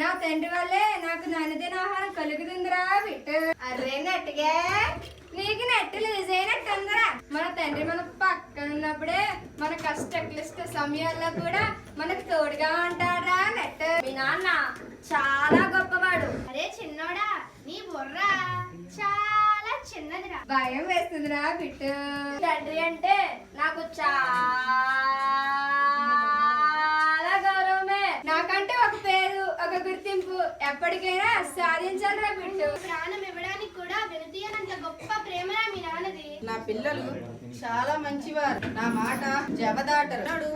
నా తండ్రి వల్లే నాకు నాన్నదిన ఆహారం కలుగుతుందిరా బిట్ట. అరే నెట్టుగా నీకు నెట్టు లూజ్ అయినట్టుందిరా మన తండ్రి మన పక్కన ఉన్నప్పుడే మన కష్ట క్లిష్ట సమయాల్లో కూడా మనకు తోడుగా ఉంటాడా నెట్ మీ చాలా గొప్పవాడు. అరే చిన్నోడా నీ బుర్ర చాలా చిన్నదిరా. భయం వేస్తుందిరా బిట్టు. తండ్రి అంటే నాకు చాలా గుర్తింపు ఎప్పటికైనా సాధించాలిరా బిట్టు ప్రాణం ఇవ్వడానికి కూడా వెనుతీయనంత గొప్ప ప్రేమరా మీ నాన్నది. నా పిల్లలు చాలా మంచివారు. నా మాట జవదాటరు. నాడు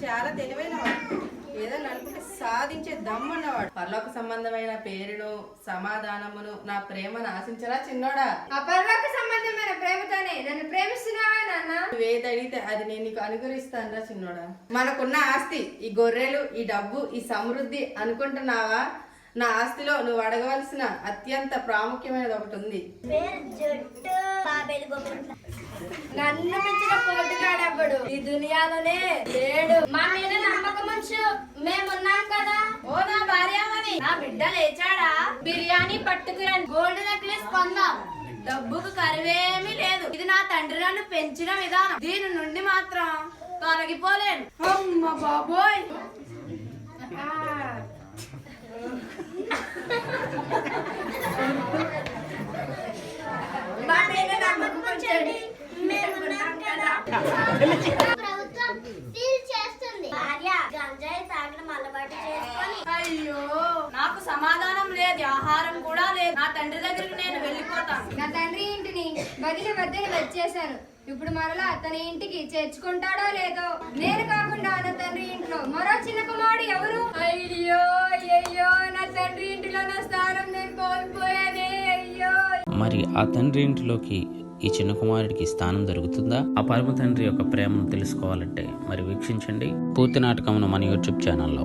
చాలా తెలివైనవాడు ఏదైనా అనుకుంటే సాధించే దమ్మున్నవాడు. పర్లోక సంబంధమైన పేరును సమాధానమును నా ప్రేమను ఆశించరా చిన్నోడా? ఆ పరలోక సంబంధమైన ప్రేమతోనే నన్ను ప్రేమిస్తున్నావా నువ్వేది అడిగితే అది నేను నీకు అనుగ్రహిస్తానురా చిన్నోడా? మనకున్న ఆస్తి ఈ గొర్రెలు ఈ డబ్బు ఈ సమృద్ధి అనుకుంటున్నావా? నా ఆస్తిలో నువ్వు అడగవలసిన అత్యంత ప్రాముఖ్యమైనది ఒకటి ఉంది. నన్ను మించిన పోటుగాడెవ్వడు ఈ దునియాలోనే లేడు. మా మీద నమ్మకం ఉంచు. మేమున్నాం కదా. ఓ నా భార్యమని నా బిడ్డ లేచాడా? బిర్యానీ పట్టుకురండి. గోల్డ్ నెక్లెస్ కొందాం. డబ్బుకు కరివేమీ లేదు. తండ్రి నన్ను పెంచిన విధానం. దీని నుండి మాత్రం తొలగిపోలేను అమ్మ బాబోయ్. ప్రభుత్వం సీల్ చేస్తుంది. భార్య గంజాయి అలవాటు చేసుకొని. అయ్యో నాకు సమాధానం లేదు ఆహారం కూడా లేదు. నా తండ్రి దగ్గరికి నేను వెళ్ళిపోతాను. నా తండ్రి ఇంటిని వదిలి వద్దని వచ్చేసాను ఇప్పుడు మరలా తన ఇంటికి చేర్చుకుంటాడో లేదో? నేను కాకుండా నా తండ్రి ఇంట్లో మరో చిన్న కుమారుడు ఎవరు? అయ్యో అయ్యో నా తండ్రి ఇంటిలో నా స్థానం నేను కోల్పోయానే. అయ్యో. మరి ఆ తండ్రి ఇంటిలోకి ఈ చిన్న కుమారుడికి స్థానం దొరుకుతుందా? ఆ పరమ తండ్రి యొక్క ప్రేమను తెలుసుకోవాలంటే మరి వీక్షించండి. పూర్తి నాటకమును మన యూట్యూబ్ ఛానల్లో.